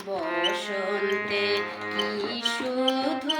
বসন্তে কি শুধু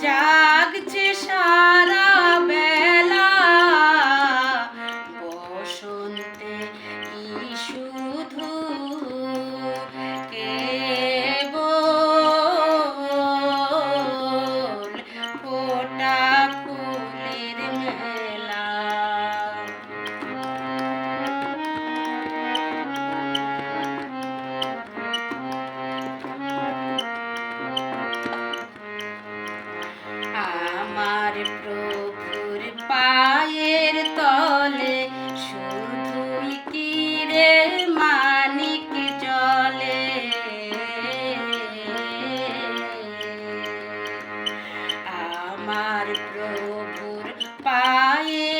Yeah. আমার প্রভুর পায়ে